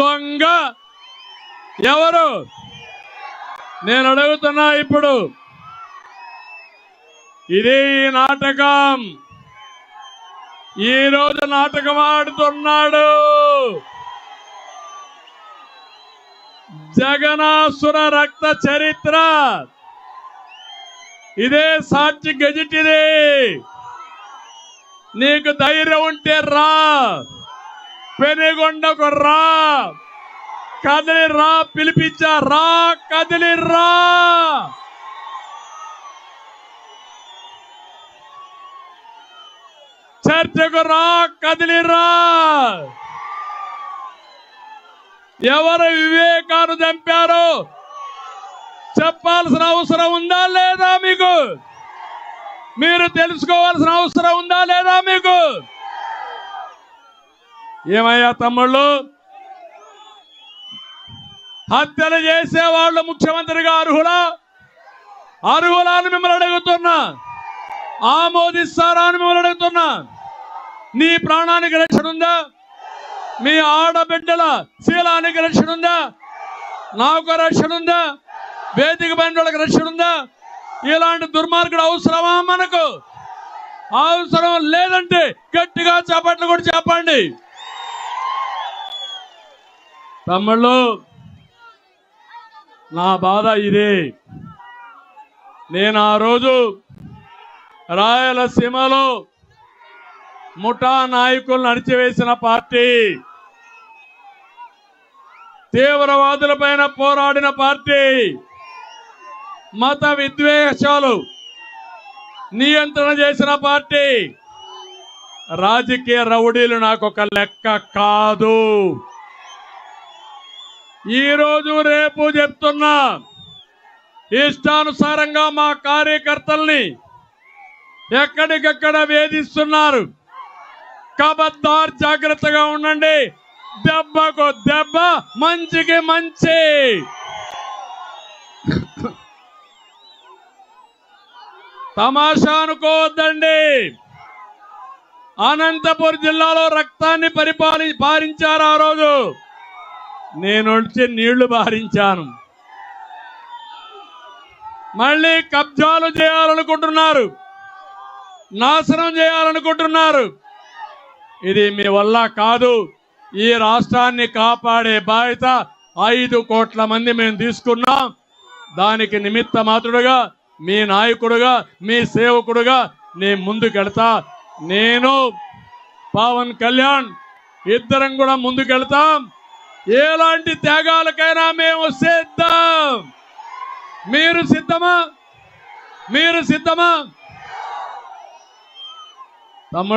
దొంగ ఎవరు? నేను అడుగుతున్నా ఇప్పుడు. ఇది నాటకం. ఈ రోజు నాటకం ఆడుతున్నాడు. జగనాసుర రక్త చరిత్ర. ఇదే సాక్షి గజిటిది. నీకు ధైర్యం ఉంటే రా. పెనుగొండకు రా. కదిలి రా పిలిపించా రా కదిలి రా. చర్చకు రా కదిలి రా. ఎవరు వివేకాను చంపారు చెప్పాల్సిన అవసరం ఉందా లేదా మీకు? మీరు తెలుసుకోవాల్సిన అవసరం ఉందా లేదా మీకు? ఏమయ్యా తమ్ముళ్ళు? హత్యలు చేసేవాళ్ళు ముఖ్యమంత్రిగా అర్హులా? అర్హులా అని మిమ్మల్ని అడుగుతున్నా. ఆమోదిస్తారా అని మిమ్మల్ని అడుగుతున్నా. నీ ప్రాణానికి రక్షణ ఉందా? మీ ఆడబిడ్డల శీలానికి రక్షణ ఉందా? నాకు రక్షణ ఉందా? వేదిక పైన వాళ్ళకి రక్షణ ఉందా? ఇలాంటి దుర్మార్గుడు అవసరమా మనకు? అవసరం లేదంటే గట్టిగా చేపట్లు కూడా చెప్పండి తమ్ముళ్ళు నా బాధ ఇదే. నేను ఆ రోజు రాయలసీమలో ముఠా నాయకులను అణిచివేసిన పార్టీ తీవ్రవాదుల పైన పోరాడిన పార్టీ మత విద్వేషాలు నియంత్రణ చేసిన పార్టీ రాజకీయ రౌడీలు నాకు ఒక లెక్క కాదు. ఈరోజు రేపు చెప్తున్నా ఇష్టానుసారంగా మా కార్యకర్తల్ని ఎక్కడికక్కడ వేధిస్తున్నారు. కబద్దార్ జాగ్రత్తగా ఉండండి. దెబ్బకు దెబ్బ మంచికి మంచి. తమాషా అనుకోవద్దండి. అనంతపురం జిల్లాలో రక్తాన్ని పరిపాలి పారించారు ఆ రోజు. నేను వచ్చి నీళ్ళు భారించాను మళ్ళీ కబ్జాలు చేయాలనుకుంటున్నారు. నాశనం చేయాలనుకుంటున్నారు. ఇది మీ వల్ల కాదు. ఈ రాష్ట్రాన్ని కాపాడే బాధ్యత ఐదు కోట్ల మంది మేము తీసుకున్నాం. దానికి నిమిత్త మాత్రుడుగా మీ నాయకుడుగా మీ సేవకుడుగా నేను ముందుకెళ్తా. నేను పవన్ కళ్యాణ్ ఇద్దరం కూడా ముందుకెళ్తాం. ఎలాంటి త్యాగాలకైనా మేము సిద్ధం. మీరు సిద్ధమా? మీరు సిద్ధమా?